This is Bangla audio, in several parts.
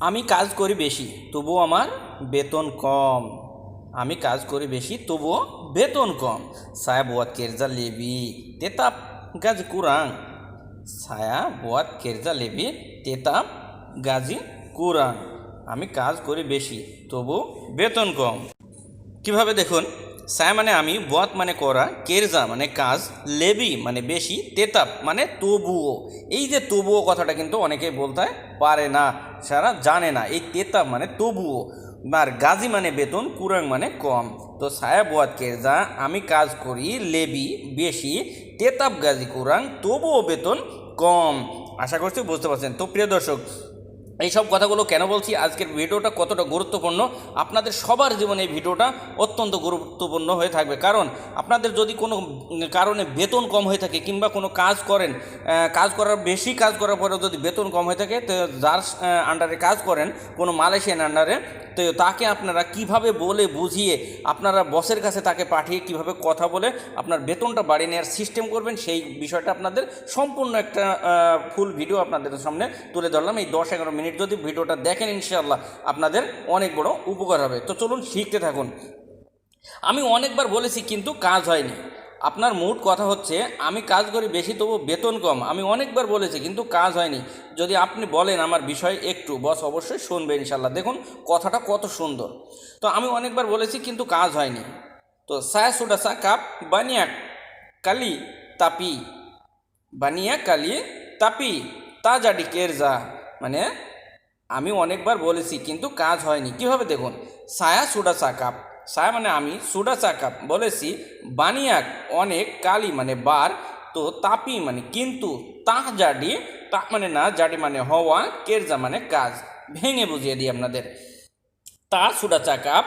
আমি কাজ করি বেশি, তবুও আমার বেতন কম। আমি কাজ করি বেশি, তবুও বেতন কম। সায়া বুয়াত কেরজা লেবি তেতাপ গাজি কুরাং ছায়া বুয়াত কেরজা লেবি তেতাপ গাজি কুরাং আমি কাজ করি বেশি তবু বেতন কম। কীভাবে দেখুন? সায়া মানে আমি বত মানে করা, কেরজা মানে কাজ, লেবি মানে বেশি তেতাপ মানে তবুও। এই যে তবুও কথাটা কিন্তু অনেকেই বলতে পারে না, সারা জানে না, এই তেতাপ মানে তবুও। আর গাজি মানে বেতন কুরাং মানে কম। তো সায়া বোয়াত কেরজা, আমি কাজ করি, লেবি বেশি তেতাপ গাজি কুরাং তবুও বেতন কম। আশা করছি বুঝতে পারছেন। তো প্রিয় দর্শক এইসব কথাগুলো কেন বলছি? আজকের ভিডিওটা কতটা গুরুত্বপূর্ণ? আপনাদের সবার জীবনে এই ভিডিওটা অত্যন্ত গুরুত্বপূর্ণ হয়ে থাকবে। কারণ আপনাদের যদি কোনো কারণে বেতন কম হয়ে থাকে কিংবা কোনো কাজ করেন কাজ করার, বেশি কাজ করার পরেও যদি বেতন কম হয়ে থাকে, তো যার আন্ডারে কাজ করেন, কোনো মালয়েশিয়ান আন্ডারে তো তাকে আপনারা কীভাবে বলে বুঝিয়ে আপনারা বসের কাছে তাকে পাঠিয়ে কীভাবে কথা বলে আপনার বেতনটা বাড়িয়ে নেওয়ার সিস্টেম করবেন, সেই বিষয়টা আপনাদের সম্পূর্ণ একটা ফুল ভিডিও আপনাদের সামনে তুলে ধরলাম। এই দশ এগারো মিনিট যদি ভিডিওটা দেখেন ইনশাআল্লাহ আপনাদের অনেক বড় উপকার হবে। তো চলুন শিখতে থাকুন। আমি অনেকবার বলেছি কিন্তু কাজ হয়নি। আপনার মুড কথা হচ্ছে, আমি কাজ করি বেশি তবু বেতন কম। আমি অনেকবার বলেছি কিন্তু কাজ হয়নি। যদি আপনি বলেন আমার বিষয় একটু, বস অবশ্যই শুনবে ইনশাল্লাহ দেখুন, কথাটা কত সুন্দর। তো আমি অনেকবার বলেছি কিন্তু কাজ হয়নি। তো সায়া সুডাসা কাপ বানিয়া কালি তাপি। বানিয়া কালি তাপি। তাজা তাজাডি কেরজা মানে আমি অনেকবার বলেছি, কিন্তু কাজ হয়নি। কীভাবে দেখুন? সায়া সুডা চাকাপ সায়া মানে আমি, সুডা চাকাপ বলেছি, বানিয়াক অনেক কালি মানে বার, তো তাপি মানে কিন্তু তাহ জাডি, তা মানে না, জাডি মানে হওয়া, কেরজা মানে কাজ। ভেঙে বুঝিয়ে দিই আপনাদের। তা সুডা চাকাপ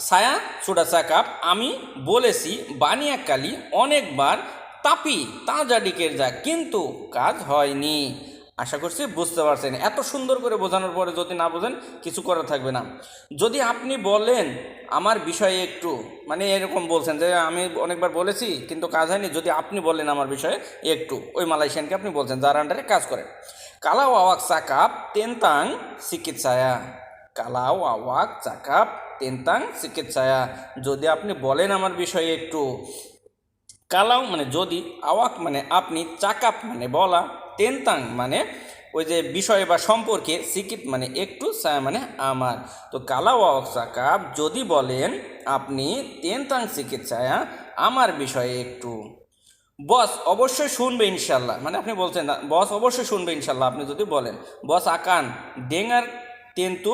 ছায়া সুডা চাকাপ আমি বলেছি বানিয়া কালি অনেকবার তাপি তা জাডিকের যা কিন্তু কাজ হয়নি। আশা করছি বুঝতে পারছেন। এত সুন্দর করে বোঝানোর পরে যদি না বোঝেন, কিছু করা থাকবে না। যদি আপনি বলেন, আমার বিষয়ে একটু মানে এরকম বলছেন যে, আমি অনেকবার বলেছি, কিন্তু কাজ হয়নি, যদি আপনি বলেন আমার বিষয়ে একটু, ওই মালয়েশিয়ানকে আপনি বলছেন, যার আন্ডারে কাজ করেন। কালাও আওয়াক চাকাপ তেনতাং চিকিৎসায়া। কালাও আওয়াক চাকাপ তেনতাং চিকিৎসায়া। যদি আপনি বলেন আমার বিষয়ে একটু, কালাও মানে যদি, আওয়াক মানে আপনি, চাকাপ মানে বলা। তেনতাং মানে ওই যে বিষয় বা সম্পর্কে সিকিট মানে একটু সায় মানে আমার। তো কালা আওয়াক কাপ যদি বলেন, আপনি তেনতাং চিকিৎসায়া আমার বিষয়ে একটু। বস অবশ্যই শুনবে ইনশাল্লাহ মানে আপনি বলছেন বস অবশ্যই শুনবে ইনশাল্লাহ আপনি যদি বলেন, বস আকান, ডেঙ্গার তেন্তু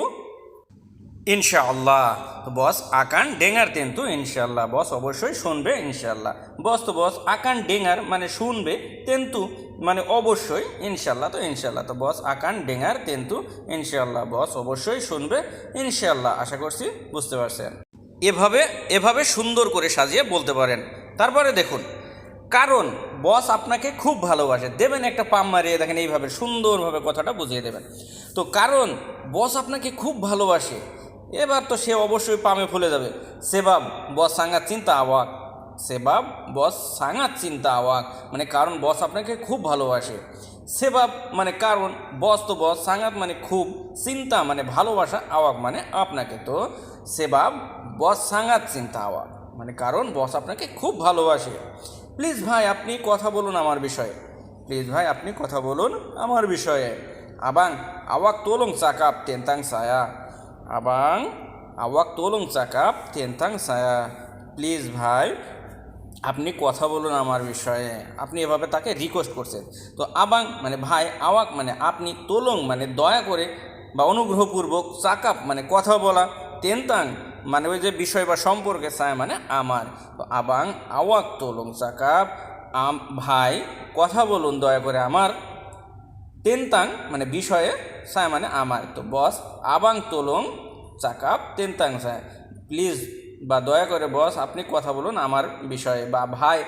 ইনশাআল্লাহ। তো বস, আকান ডেঙ্গার তেন্তু ইনশাআল্লাহ। বস, অবশ্যই শুনবে ইনশাআল্লাহ। বস, তো বস, আকান ডেঙ্গার মানে শুনবে তেন্তু মানে অবশ্যই ইনশাআল্লাহ, তো ইনশাআল্লাহ। তো বস, আকান ডেঙ্গার তেন্তু ইনশাআল্লাহ। বস, অবশ্যই শুনবে ইনশাআল্লাহ। আশা করছি বুঝতে পারছেন। এভাবে এভাবে সুন্দর করে সাজিয়ে বলতে পারেন। তারপরে দেখুন, কারণ বস আপনাকে খুব ভালোবাসে। দেবেন একটা পাম মারিয়ে, দেখেন এইভাবে সুন্দরভাবে কথাটা বুঝিয়ে দেবেন। তো কারণ বস আপনাকে খুব ভালোবাসে। এবার তো সে অবশ্যই পামে ফুলে যাবে। সেবাব, বস সাঙ্গাত চিন্তা আওয়াক সেবাব, বস সাঙ্গাত চিন্তা আওয়াক মানে কারণ বস আপনাকে খুব ভালোবাসে। সেবাব মানে কারণ, বস তো বস, সাঙ্গাত মানে খুব, চিন্তা মানে ভালোবাসা আওয়াক মানে আপনাকে তো। সেবাব, বস সাঙ্গাত চিন্তা আওয়াক মানে কারণ, বস আপনাকে খুব ভালোবাসে। প্লিজ ভাই, আপনি কথা বলুন আমার বিষয়ে। প্লিজ ভাই, আপনি কথা বলুন আমার বিষয়ে। আবাং, আওয়াক তোলং চাকাপ তেন্তাং সায়া। আবাং আওয়াক তোলং চাকাপ তেন্তাং সায়া প্লিজ ভাই আপনি কথা বলুন আমার বিষয়ে আপনি এভাবে তাকে রিকোয়েস্ট করছেন তো আবাং মানে ভাই আওয়াক মানে আপনি তোলং মানে দয়া করে বা অনুগ্রহপূর্বক চাকাপ মানে কথা বলা তেন্তাং মানে ওই যে বিষয় বা সম্পর্কে চায় মানে আমার তো আবাং আওয়াক তোলং চাকাপ ভাই কথা বলুন দয়া করে আমার তেনতাং মানে বিষয়ে সায় মানে আমার তো বস আবাং তোলং চাকাপ তেনতাং সায় প্লিজ বা দয়া করে বস আপনি কথা বলুন আমার বিষয়ে বা ভাই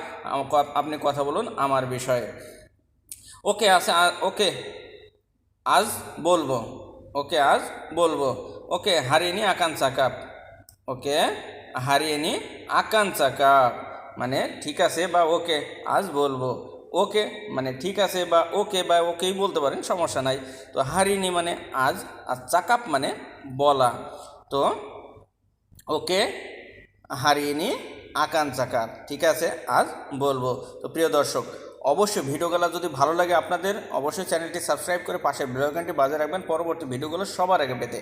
আপনি কথা বলুন আমার বিষয়ে ওকে আছে ওকে আজ বলব ওকে আজ বলব ওকে হারিয়ে আকান চাকাপ ওকে হারিয়ে নি আকান চাকাপ মানে ঠিক আছে বা ওকে আজ বলব ওকে মানে ঠিক আছে বা ওকে বা ওকেই বলতে পারেন, সমস্যা নাই। তো হারিনি মানে আজ, আর চাকাপ মানে বলা। তো ওকে হারিনি আকান চাকার ঠিক আছে, আজ বলব। তো প্রিয় দর্শক অবশ্যই ভিডিওগুলো যদি ভালো লাগে আপনাদের, অবশ্যই চ্যানেলটি সাবস্ক্রাইব করে পাশে বেলাইকনটি বাজে রাখবেন। পরবর্তী ভিডিওগুলো সবার আগে পেতে।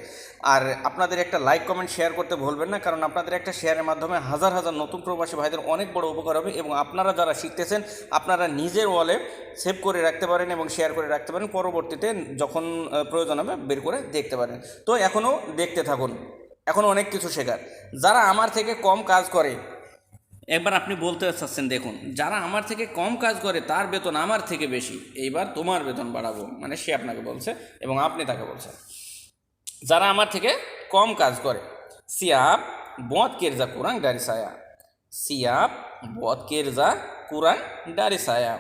আর আপনাদের একটা লাইক, কমেন্ট, শেয়ার করতে ভুলবেন না, কারণ আপনাদের একটা শেয়ারের মাধ্যমে হাজার হাজার নতুন প্রবাসী ভাইদের অনেক বড় উপকার হবে এবং আপনারা যারা শিখতেছেন, আপনারা নিজের ওয়ালে সেভ করে রাখতে পারেন এবং শেয়ার করে রাখতে পারেন। পরবর্তীতে যখন প্রয়োজন হবে বের করে দেখতে পারেন। তো এখনও দেখতে থাকুন। এখন অনেক কিছু শেখার। যারা আমার থেকে কম কাজ করে একবার আপনি বলতে চাচ্ছেন, দেখুন, যারা আমার থেকে কম কাজ করে, তার বেতন আমার থেকে বেশি। এইবার তোমার বেতন বাড়াবো। মানে সে আপনাকে বলছে এবং আপনি তাকে বলছেন। যারা আমার থেকে কম কাজ করে সিয়াপ বদ কেরজা কুরাং ডারি সায়া। সিয়াপ বদ কেরজা কুরাং ডারি সায়া।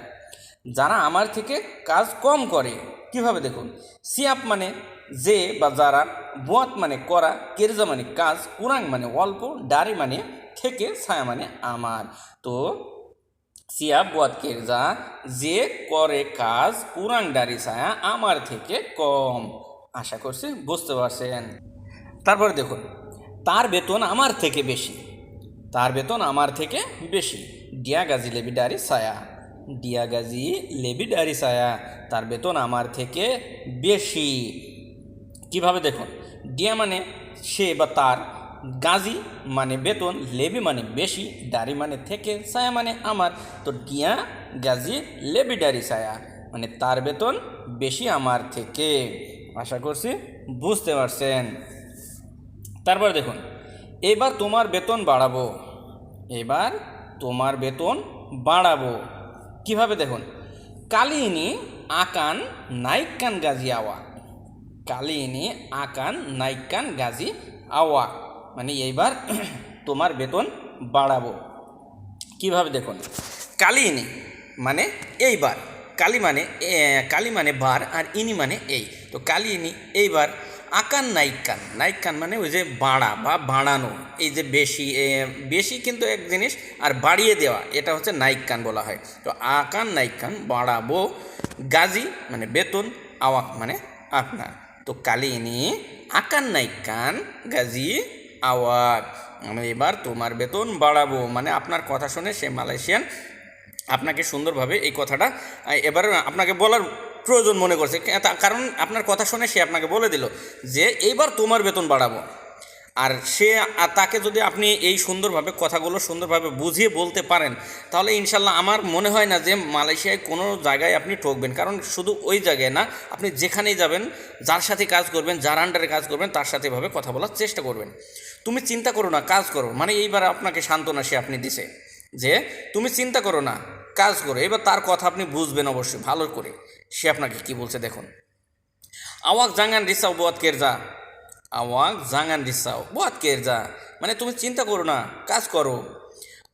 যারা আমার থেকে কাজ কম করে, কীভাবে দেখুন? সিয়াপ মানে যে বা যারা বদ মানে করা, কেরজা মানে কাজ, কুরাং মানে অল্প ডারি মানে থেকে, ছায়া মানে আমার। তো সিয়া বদ কেরজা যে করে কাজ, কুরাং ডারি ছায়া আমার থেকে কম। আশা করছি বুঝতে পারছেন? তারপরে দেখুন, তার বেতন আমার থেকে বেশি। তার বেতন আমার থেকে বেশি। ডিয়া গাজি, লেবি ডারি ছায়া। ডিয়া গাজি, লেবি ডারি ছায়া। তার বেতন আমার থেকে বেশি। কীভাবে দেখুন? ডিয়া মানে সে বা তার, গাজি মানে বেতন, লেবি মানে বেশি ডারি মানে থেকে সায়া মানে আমার। তো ডিয়া, গাজি, লেবি ডারি সায়া মানে তার বেতন বেশি আমার থেকে। আশা করছি বুঝতে পারছেন। তারপর দেখুন, এবার তোমার বেতন বাড়াবো। এবার তোমার বেতন বাড়াবো। কীভাবে দেখুন? কালিনী, আকান নাইকান গাজি আওয়া কালিনী, আকান, নাইকান, গাজি, আওয়া। মানে এইবার তোমার বেতন বাড়াবো। কীভাবে দেখুন? কালিনী মানে এইবার। কালি মানে কালি মানে বার আর ইনি মানে এই। তো কালিনী এইবার, আকান, নাইকান। নাইকান মানে ওই যে বাড়া বা বাড়ানো। এই যে বেশি বেশি কিন্তু এক জিনিস আর বাড়িয়ে দেওয়া। এটা হচ্ছে নাইকান বলা হয়। তো আকান, নাইকান বাড়াবো। গাজি মানে বেতন আওয়াক মানে আপনার। তো কালিনী আকান নাইকান গাজি আওয়ার আমি এবার তোমার বেতন বাড়াবো। মানে আপনার কথা শুনে সে মালয়েশিয়ান আপনাকে সুন্দরভাবে এই কথাটা এবার আপনাকে বলার প্রয়োজন মনে করছে। কারণ আপনার কথা শুনে সে আপনাকে বলে দিল যে, এইবার তোমার বেতন বাড়াবো। আর সে তাকে যদি আপনি এই সুন্দরভাবে, কথাগুলো সুন্দরভাবে বুঝিয়ে বলতে পারেন, তাহলে ইনশাল্লাহ আমার মনে হয় না যে মালয়েশিয়ায় কোনো জায়গায় আপনি ঠকবেন। কারণ শুধু ওই জায়গায় না, আপনি যেখানেই যাবেন, যার সাথে কাজ করবেন, যার আন্ডারে কাজ করবেন, তার সাথে এভাবে কথা বলার চেষ্টা করবেন। তুমি চিন্তা করো না, কাজ করো। মানে এইবার আপনাকে সান্ত্বনা সে আপনি দিছে যে, তুমি চিন্তা করো না, কাজ করো। এবার তার কথা আপনি বুঝবেন অবশ্যই, ভালো করে। সে আপনাকে কি বলছে দেখুন। আওয়াক জাঙ্গান রিসাও বোয়াত কেরজা। আওয়াক জাঙ্গান রিসাও বোয়াত কেরজা মানে তুমি চিন্তা করো না, কাজ করো।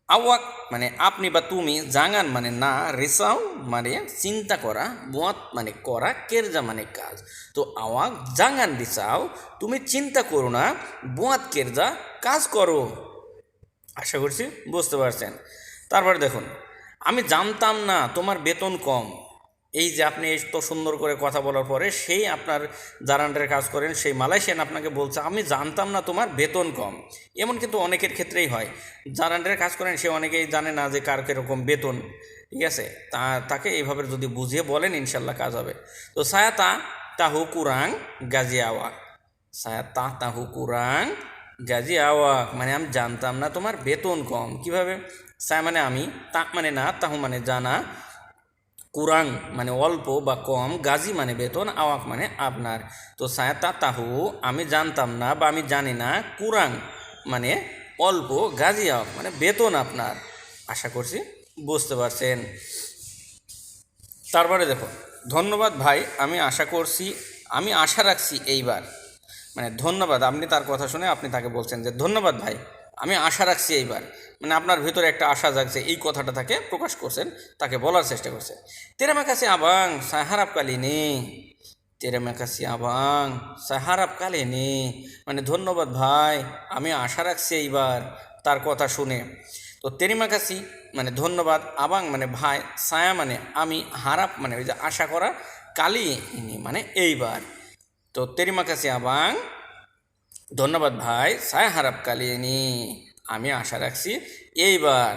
আওয়াক মানে আপনি বা তুমি জাঙ্গান মানে না, রিসাও মানে চিন্তা করা বোয়াত মানে করা কেরজা মানে কাজ। তো আওয়াক জাঙ্গান রিসাও তুমি চিন্তা করো না বোয়াত কেরজা কাজ করো। আশা করছি বুঝতে পারছেন। তারপরে দেখুন, আমি জানতাম না তোমার বেতন কম। এই যে আপনি এত সুন্দর করে কথা বলার পরে সেই আপনার যার কাজ করেন, সেই মালয়েশিয়ান আপনাকে বলছে, আমি জানতাম না তোমার বেতন কম। এমন কিন্তু অনেকের ক্ষেত্রেই হয়। যার কাজ করেন, সে অনেকেই জানে না যে কার কীরকম বেতন, ঠিক আছে? তা, তাকে এইভাবে যদি বুঝিয়ে বলেন, ইনশাল্লাহ কাজ হবে। তো সায়াতা তাহু কুরাং গাজি আওয়া সায়াতা তাহু কুরাং গাজি আওয়াক মানে আমি জানতাম না তোমার বেতন কম। কীভাবে? সায় মানে আমি, তা মানে না, তাহু মানে জানা। কুরাং মানে অল্প বা কম, গাজি মানে বেতন আওয়াক মানে আপনার। তো সায়াতা তাহু আমি জানতাম না বা আমি জানি না কুরাং মানে অল্প, গাজি আওয়াক মানে বেতন আপনার। আশা করছি বুঝতে পারছেন। তারপরে দেখো, ধন্যবাদ ভাই, আমি আশা করছি, আমি আশা রাখছি এইবার। মানে ধন্যবাদ, আপনি তার কথা শুনে আপনি তাকে বলছেন যে, ধন্যবাদ ভাই। আমি আশা রাখছি এইবার। মানে আপনার ভিতরে একটা আশা জাগছে, এই কথাটা তাকে প্রকাশ করছেন, তাকে বলার চেষ্টা করছেন। তেরে কাছে আবাং সাহারাপ কালিনী তেরে কাছে আবাং সাহারাপ কালিনী মানে ধন্যবাদ ভাই, আমি আশা রাখছি এইবার তার কথা শুনে। তো তেরিমা কাছি মানে ধন্যবাদ, আবাং মানে ভাই সায়া মানে আমি, হারাপ মানে ওই যে আশা করা, কালি মানে এইবার। তো তেরিমা কাছে আবাং ধন্যবাদ ভাই সায় হারাপ কালি আমি আশা রাখছি এইবার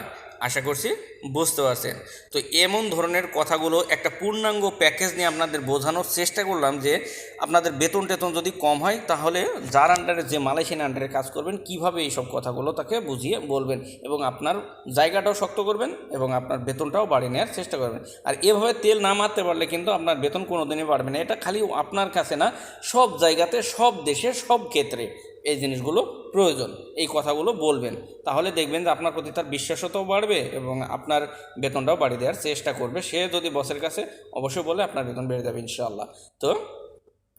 আশা করছি বুঝতে পারছেন। তো এমন ধরনের কথাগুলো একটা পূর্ণাঙ্গ প্যাকেজ নিয়ে আপনাদের বোঝানোর চেষ্টা করলাম যে আপনাদের বেতন টেতন যদি কম হয়, তাহলে যার আন্ডারে যে মালয়েশিয়ান আন্ডারে কাজ করবেন, কীভাবে এই সব কথাগুলো তাকে বুঝিয়ে বলবেন এবং আপনার জায়গাটাও শক্ত করবেন এবং আপনার বেতনটাও বাড়িয়ে নেওয়ার চেষ্টা করবেন। আর এভাবে তেল না মারতে পারলে কিন্তু আপনার বেতন কোনো দিনই বাড়বে না। এটা খালি আপনার কাছে না, সব জায়গাতে, সব দেশে, সব ক্ষেত্রে। এই জিনিসগুলো প্রয়োজন, এই কথাগুলো বলবেন। তাহলে দেখবেন যে আপনার প্রতি তার বিশ্বাসতাও বাড়বে এবং আপনার বেতনটাও বাড়িয়ে দেওয়ার চেষ্টা করবে। সে যদি বসের কাছে অবশ্যই বলে আপনার বেতন বেড়ে যাবে ইনশাআল্লাহ। তো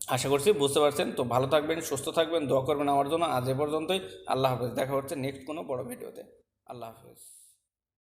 আশা করছি বুঝতে পারছেন। তো ভালো থাকবেন, সুস্থ থাকবেন, দোয়া করবেন আমার জন্য। আজ এ পর্যন্তই। আল্লাহ হাফেজ। দেখা হচ্ছে নেক্সট কোনো বড় ভিডিওতে। আল্লাহ হাফেজ।